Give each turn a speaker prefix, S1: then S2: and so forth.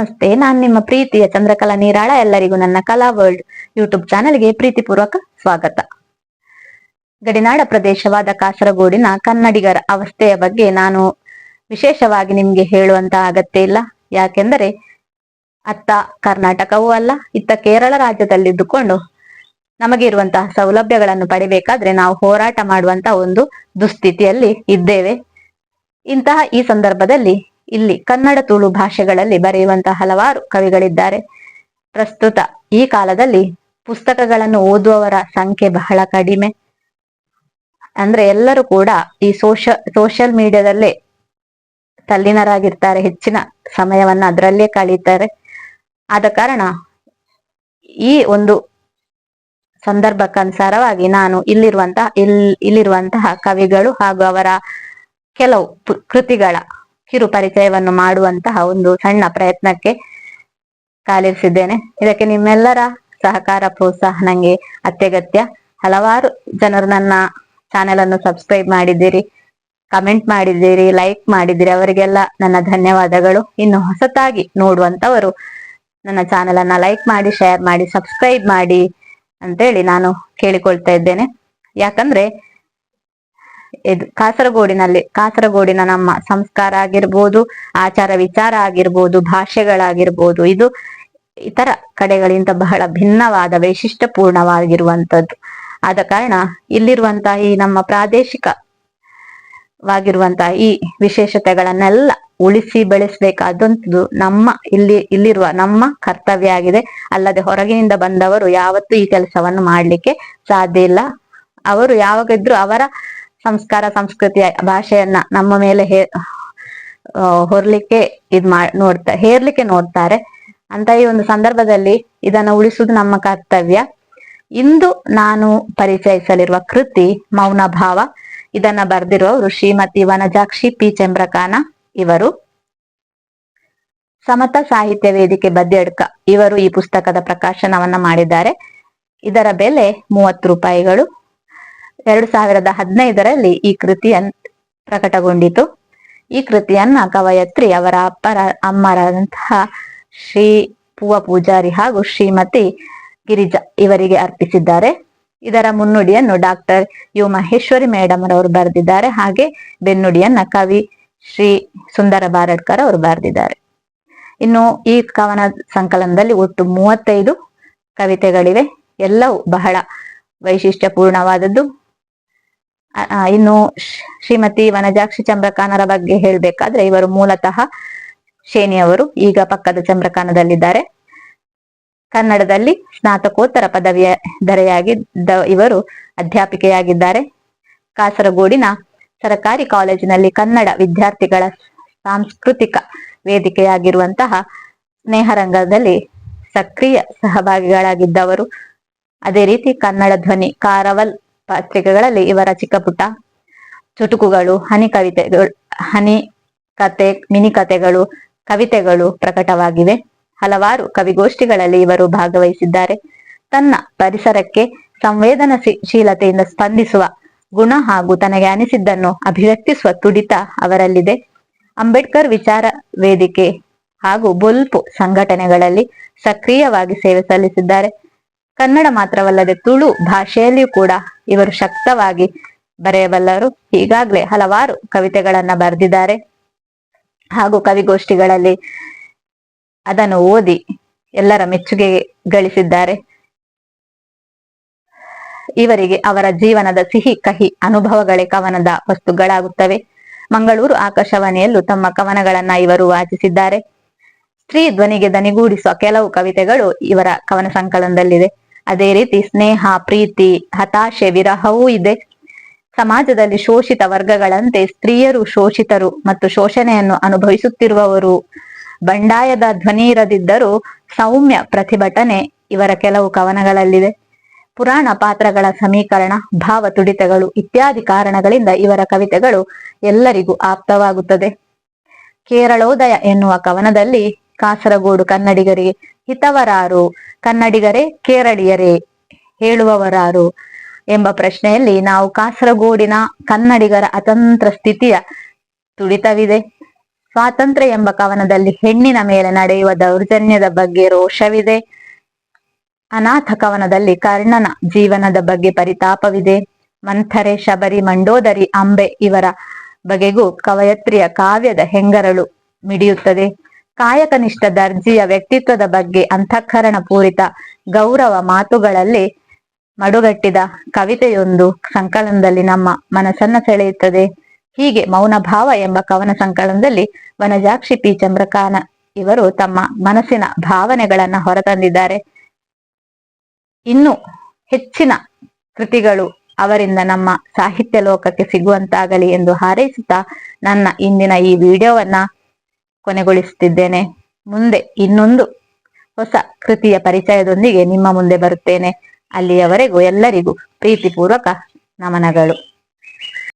S1: ನಮಸ್ತೆ, ನಾನು ನಿಮ್ಮ ಪ್ರೀತಿಯ ಚಂದ್ರಕಲಾ ನೀರಾಳ, ಎಲ್ಲರಿಗೂ ನನ್ನ ಕಲಾ ವರ್ಲ್ಡ್ ಯೂಟ್ಯೂಬ್ ಚಾನೆಲ್ಗೆ ಪ್ರೀತಿಪೂರ್ವಕ ಸ್ವಾಗತ. ಗಡಿನಾಡ ಪ್ರದೇಶವಾದ ಕಾಸರಗೋಡಿನ ಕನ್ನಡಿಗರ ಅವಸ್ಥೆಯ ಬಗ್ಗೆ ನಾನು ವಿಶೇಷವಾಗಿ ನಿಮ್ಗೆ ಹೇಳುವಂತ ಅಗತ್ಯ ಇಲ್ಲ. ಯಾಕೆಂದರೆ, ಅತ್ತ ಕರ್ನಾಟಕವೂ ಅಲ್ಲ, ಇತ್ತ ಕೇರಳ ರಾಜ್ಯದಲ್ಲಿದ್ದುಕೊಂಡು ನಮಗೆ ಇರುವಂತಹ ಸೌಲಭ್ಯಗಳನ್ನು ಪಡಿಬೇಕಾದ್ರೆ ನಾವು ಹೋರಾಟ ಮಾಡುವಂತ ಒಂದು ದುಸ್ಥಿತಿಯಲ್ಲಿ ಇದ್ದೇವೆ. ಇಂತಹ ಈ ಸಂದರ್ಭದಲ್ಲಿ ಇಲ್ಲಿ ಕನ್ನಡ ತುಳು ಭಾಷೆಗಳಲ್ಲಿ ಬರೆಯುವಂತಹ ಹಲವಾರು ಕವಿಗಳಿದ್ದಾರೆ. ಪ್ರಸ್ತುತ ಈ ಕಾಲದಲ್ಲಿ ಪುಸ್ತಕಗಳನ್ನು ಓದುವವರ ಸಂಖ್ಯೆ ಬಹಳ ಕಡಿಮೆ. ಅಂದ್ರೆ ಎಲ್ಲರೂ ಕೂಡ ಈ ಸೋಶ, ಸೋಷಿಯಲ್ ಮೀಡಿಯಾದಲ್ಲೇ ತಲ್ಲಿನರಾಗಿರ್ತಾರೆ, ಹೆಚ್ಚಿನ ಸಮಯವನ್ನ ಅದರಲ್ಲೇ ಕಳೀತಾರೆ. ಆದ ಕಾರಣ ಈ ಒಂದು ಸಂದರ್ಭಕ್ಕನುಸಾರವಾಗಿ ನಾನು ಇಲ್ಲಿರುವಂತಹ, ಇಲ್, ಇಲ್ಲಿರುವಂತಹ ಕವಿಗಳು ಹಾಗೂ ಅವರ ಕೆಲವು ಕೃತಿಗಳ ಕಿರು ಪರಿಚಯವನ್ನು ಮಾಡುವಂತಹ ಒಂದು ಸಣ್ಣ ಪ್ರಯತ್ನಕ್ಕೆ ಕಾಲಿರಿಸಿದ್ದೇನೆ. ಇದಕ್ಕೆ ನಿಮ್ಮೆಲ್ಲರ ಸಹಕಾರ, ಪ್ರೋತ್ಸಾಹ ನಂಗೆ ಅತ್ಯಗತ್ಯ. ಹಲವಾರು ಜನರು ನನ್ನ ಚಾನೆಲ್ ಅನ್ನು ಸಬ್ಸ್ಕ್ರೈಬ್ ಮಾಡಿದ್ದೀರಿ ಕಮೆಂಟ್ ಮಾಡಿದ್ದೀರಿ ಲೈಕ್ ಮಾಡಿದ್ದೀರಿ. ಅವರಿಗೆಲ್ಲ ನನ್ನ ಧನ್ಯವಾದಗಳು. ಇನ್ನು ಹೊಸತಾಗಿ ನೋಡುವಂತವರು ನನ್ನ ಚಾನೆಲ್ ಅನ್ನ ಲೈಕ್ ಮಾಡಿ ಶೇರ್ ಮಾಡಿ ಸಬ್ಸ್ಕ್ರೈಬ್ ಮಾಡಿ ಅಂತೇಳಿ ನಾನು ಕೇಳಿಕೊಳ್ತಾ ಇದ್ದೇನೆ. ಯಾಕಂದ್ರೆ ಇದು ಕಾಸರಗೋಡಿನಲ್ಲಿ, ಕಾಸರಗೋಡಿನ ನಮ್ಮ ಸಂಸ್ಕಾರ ಆಗಿರ್ಬೋದು, ಆಚಾರ ವಿಚಾರ ಆಗಿರ್ಬೋದು, ಭಾಷೆಗಳಾಗಿರ್ಬೋದು, ಇದು ಇತರ ಕಡೆಗಳಿಂದ ಬಹಳ ಭಿನ್ನವಾದ ವೈಶಿಷ್ಟ್ಯಪೂರ್ಣವಾಗಿರುವಂತದ್ದು ಆದ ಕಾರಣ ಇಲ್ಲಿರುವಂತಹ ಈ ನಮ್ಮ ಪ್ರಾದೇಶಿಕವಾಗಿರುವಂತಹ ಈ ವಿಶೇಷತೆಗಳನ್ನೆಲ್ಲ ಉಳಿಸಿ ಬೆಳೆಸಬೇಕಾದಂತದ್ದು ನಮ್ಮ ಇಲ್ಲಿ, ಇಲ್ಲಿರುವ ನಮ್ಮ ಕರ್ತವ್ಯ ಆಗಿದೆ. ಅಲ್ಲದೆ ಹೊರಗಿನಿಂದ ಬಂದವರು ಯಾವತ್ತೂ ಈ ಕೆಲಸವನ್ನು ಮಾಡಲಿಕ್ಕೆ ಸಾಧ್ಯ ಇಲ್ಲ. ಅವರು ಯಾವಾಗಿದ್ರು ಅವರ ಸಂಸ್ಕಾರ ಸಂಸ್ಕೃತಿಯ ಭಾಷೆಯನ್ನ ನಮ್ಮ ಮೇಲೆ ಹೇ ಹೊರ್ಲಿಕ್ಕೆ ಇದ್ ಮಾ, ನೋಡ್ತಾ, ಹೇರ್ಲಿಕ್ಕೆ ನೋಡ್ತಾರೆ. ಅಂತ ಈ ಒಂದು ಸಂದರ್ಭದಲ್ಲಿ ಇದನ್ನ ಉಳಿಸುವುದು ನಮ್ಮ ಕರ್ತವ್ಯ. ಇಂದು ನಾನು ಪರಿಚಯಿಸಲಿರುವ ಕೃತಿ ಮೌನ ಭಾವ. ಇದನ್ನ ಬರೆದಿರುವವರು ಶ್ರೀಮತಿ ವನಜಾಕ್ಷಿ ಪಿ ಚಂದ್ರಕಾನ ಇವರು. ಸಮತ ಸಾಹಿತ್ಯ ವೇದಿಕೆ ಬದ್ಯಡ್ಕ ಇವರು ಈ ಪುಸ್ತಕದ ಪ್ರಕಾಶನವನ್ನ ಮಾಡಿದ್ದಾರೆ. ಇದರ ಬೆಲೆ ಮೂವತ್ತು ರೂಪಾಯಿಗಳು. ಎರಡು ಸಾವಿರದ ಹದಿನೈದರಲ್ಲಿ ಈ ಕೃತಿಯನ್ ಪ್ರಕಟಗೊಂಡಿತು. ಈ ಕೃತಿಯನ್ನ ಕವಯತ್ರಿ ಅವರ ಅಪ್ಪರ ಅಮ್ಮರಾದಂತಹ ಶ್ರೀ ಪೂವ ಪೂಜಾರಿ ಹಾಗೂ ಶ್ರೀಮತಿ ಗಿರಿಜಾ ಇವರಿಗೆ ಅರ್ಪಿಸಿದ್ದಾರೆ. ಇದರ ಮುನ್ನುಡಿಯನ್ನು ಡಾಕ್ಟರ್ ಯು ಮಹೇಶ್ವರಿ ಮೇಡಮ್ ಅವರು ಬರೆದಿದ್ದಾರೆ. ಹಾಗೆ ಬೆನ್ನುಡಿಯನ್ನ ಕವಿ ಶ್ರೀ ಸುಂದರ ಬಾರಡ್ಕರ್ ಅವರು ಬರೆದಿದ್ದಾರೆ. ಇನ್ನು ಈ ಕವನ ಸಂಕಲನದಲ್ಲಿ ಒಟ್ಟು ಮೂವತ್ತೈದು ಕವಿತೆಗಳಿವೆ. ಎಲ್ಲವೂ ಬಹಳ ವೈಶಿಷ್ಟ್ಯಪೂರ್ಣವಾದದ್ದು. ಇನ್ನು ಶ್ರೀ- ಶ್ರೀಮತಿ ವನಜಾಕ್ಷಿ ಚಂದ್ರಕಾನರ ಬಗ್ಗೆ ಹೇಳ್ಬೇಕಾದ್ರೆ ಇವರು ಮೂಲತಃ ಶೇನಿಯವರು ಈಗ ಪಕ್ಕದ ಚಂದ್ರಕಾನದಲ್ಲಿದ್ದಾರೆ. ಕನ್ನಡದಲ್ಲಿ ಸ್ನಾತಕೋತ್ತರ ಪದವಿಯ ಧರೆಯಾಗಿದ್ದ ಇವರು ಅಧ್ಯಾಪಿಕೆಯಾಗಿದ್ದಾರೆ. ಕಾಸರಗೋಡಿನ ಸರಕಾರಿ ಕಾಲೇಜಿನಲ್ಲಿ ಕನ್ನಡ ವಿದ್ಯಾರ್ಥಿಗಳ ಸಾಂಸ್ಕೃತಿಕ ವೇದಿಕೆಯಾಗಿರುವಂತಹ ಸ್ನೇಹರಂಗದಲ್ಲಿ ಸಕ್ರಿಯ ಸಹಭಾಗಿಗಳಾಗಿದ್ದವರು. ಅದೇ ರೀತಿ ಕನ್ನಡ ಧ್ವನಿ ಕಾರವಲ್ ಪತ್ರಿಕೆಗಳಲ್ಲಿ ಇವರ ಚಿಕ್ಕ ಪುಟ್ಟ ಚುಟುಕುಗಳು, ಹನಿ ಕವಿತೆಗಳು, ಹನಿ ಕತೆ, ಮಿನಿ ಕತೆಗಳು, ಕವಿತೆಗಳು ಪ್ರಕಟವಾಗಿವೆ. ಹಲವಾರು ಕವಿಗೋಷ್ಠಿಗಳಲ್ಲಿ ಇವರು ಭಾಗವಹಿಸಿದ್ದಾರೆ. ತನ್ನ ಪರಿಸರಕ್ಕೆ ಸಂವೇದನಶೀಲತೆಯಿಂದ ಸ್ಪಂದಿಸುವ ಗುಣ ಹಾಗೂ ತನಗೆ ಅನಿಸಿದ್ದನ್ನು ಅಭಿವ್ಯಕ್ತಿಸುವ ತುಡಿತ ಅವರಲ್ಲಿದೆ. ಅಂಬೇಡ್ಕರ್ ವಿಚಾರ ವೇದಿಕೆ ಹಾಗೂ ಬುಲ್ಪು ಸಂಘಟನೆಗಳಲ್ಲಿ ಸಕ್ರಿಯವಾಗಿ ಸೇವೆ ಸಲ್ಲಿಸಿದ್ದಾರೆ. ಕನ್ನಡ ಮಾತ್ರವಲ್ಲದೆ ತುಳು ಭಾಷೆಯಲ್ಲಿಯೂ ಕೂಡ ಇವರು ಶಕ್ತವಾಗಿ ಬರೆಯಬಲ್ಲರು. ಈಗಾಗಲೇ ಹಲವಾರು ಕವಿತೆಗಳನ್ನ ಬರೆದಿದ್ದಾರೆ. ಹಾಗೂ ಕವಿಗೋಷ್ಠಿಗಳಲ್ಲಿ ಅದನ್ನು ಓದಿ ಎಲ್ಲರ ಮೆಚ್ಚುಗೆ ಗಳಿಸಿದ್ದಾರೆ. ಇವರಿಗೆ ಅವರ ಜೀವನದ ಸಿಹಿ, ಕಹಿ, ಅನುಭವಗಳೇ ಕವನದ ವಸ್ತುಗಳಾಗುತ್ತವೆ. ಮಂಗಳೂರು ಆಕಾಶವಾಣಿಯಲ್ಲೂ ತಮ್ಮ ಕವನಗಳನ್ನ ಇವರು ವಾಚಿಸಿದ್ದಾರೆ. ಸ್ತ್ರೀ ಧ್ವನಿಗೆ ದನಿಗೂಡಿಸುವ ಕೆಲವು ಕವಿತೆಗಳು ಇವರ ಕವನ ಸಂಕಲನದಲ್ಲಿದೆ ಅದೇ ರೀತಿ ಸ್ನೇಹ, ಪ್ರೀತಿ, ಹತಾಶೆ, ವಿರಹವೂ ಇದೆ. ಸಮಾಜದಲ್ಲಿ ಶೋಷಿತ ವರ್ಗಗಳಂತೆ ಸ್ತ್ರೀಯರು ಶೋಷಿತರು ಮತ್ತು ಶೋಷಣೆಯನ್ನು ಅನುಭವಿಸುತ್ತಿರುವವರು ಬಂಡಾಯದ ಧ್ವನಿ ಇರದಿದ್ದರೂ ಸೌಮ್ಯ ಪ್ರತಿಭಟನೆ ಇವರ ಕೆಲವು ಕವನಗಳಲ್ಲಿದೆ ಪುರಾಣ ಪಾತ್ರಗಳ ಸಮೀಕರಣ, ಭಾವ ತುಡಿತಗಳು ಇತ್ಯಾದಿ ಕಾರಣಗಳಿಂದ ಇವರ ಕವಿತೆಗಳು ಎಲ್ಲರಿಗೂ ಆಪ್ತವಾಗುತ್ತದೆ. ಕೇರಳೋದಯ ಎನ್ನುವ ಕವನದಲ್ಲಿ ಕಾಸರಗೋಡು ಕನ್ನಡಿಗರಿಗೆ ಹಿತವರಾರು? ಕನ್ನಡಿಗರೇ, ಕೇರಳಿಯರೇ ಹೇಳುವವರಾರು? ಎಂಬ ಪ್ರಶ್ನೆಯಲ್ಲಿ ನಾವು ಕಾಸರಗೋಡಿನ ಕನ್ನಡಿಗರ ಅತಂತ್ರ ಸ್ಥಿತಿಯ ತುಡಿತವಿದೆ. ಸ್ವಾತಂತ್ರ್ಯ ಎಂಬ ಕವನದಲ್ಲಿ ಹೆಣ್ಣಿನ ಮೇಲೆ ನಡೆಯುವ ದೌರ್ಜನ್ಯದ ಬಗ್ಗೆ ರೋಷವಿದೆ. ಅನಾಥ ಕವನದಲ್ಲಿ ಕರ್ಣನ ಜೀವನದ ಬಗ್ಗೆ ಪರಿತಾಪವಿದೆ. ಮಂಥರೆ, ಶಬರಿ, ಮಂಡೋದರಿ, ಅಂಬೆ ಇವರ ಬಗೆಗೂ ಕವಯತ್ರಿಯ ಕಾವ್ಯದ ಹೆಂಗರಳು ಮಿಡಿಯುತ್ತದೆ. ಕಾಯಕನಿಷ್ಠ ದರ್ಜಿಯ ವ್ಯಕ್ತಿತ್ವದ ಬಗ್ಗೆ ಅಂತಃಕರಣ ಪೂರಿತ ಗೌರವ ಮಾತುಗಳಲ್ಲಿ ಮಡುಗಟ್ಟಿದ ಕವಿತೆಯೊಂದು ಸಂಕಲನದಲ್ಲಿ ನಮ್ಮ ಮನಸ್ಸನ್ನ ಸೆಳೆಯುತ್ತದೆ. ಹೀಗೆ ಮೌನ ಭಾವ ಎಂಬ ಕವನ ಸಂಕಲನದಲ್ಲಿ ವನಜಾಕ್ಷಿ ಪಿ. ಚಂದ್ರಕಾನ ಇವರು ತಮ್ಮ ಮನಸ್ಸಿನ ಭಾವನೆಗಳನ್ನ ಹೊರತಂದಿದ್ದಾರೆ. ಇನ್ನು ಹೆಚ್ಚಿನ ಕೃತಿಗಳು ಅವರಿಂದ ನಮ್ಮ ಸಾಹಿತ್ಯ ಲೋಕಕ್ಕೆ ಸಿಗುವಂತಾಗಲಿ ಎಂದು ಹಾರೈಸುತ್ತಾ ನನ್ನ ಇಂದಿನ ಈ ವಿಡಿಯೋವನ್ನ ಕೊನೆಗೊಳಿಸುತ್ತಿದ್ದೇನೆ ಮುಂದೆ ಇನ್ನೊಂದು ಹೊಸ ಕೃತಿಯ ಪರಿಚಯದೊಂದಿಗೆ ನಿಮ್ಮ ಮುಂದೆ ಬರುತ್ತೇನೆ. ಅಲ್ಲಿಯವರೆಗೂ ಎಲ್ಲರಿಗೂ ಪ್ರೀತಿಪೂರ್ವಕ ನಮನಗಳು.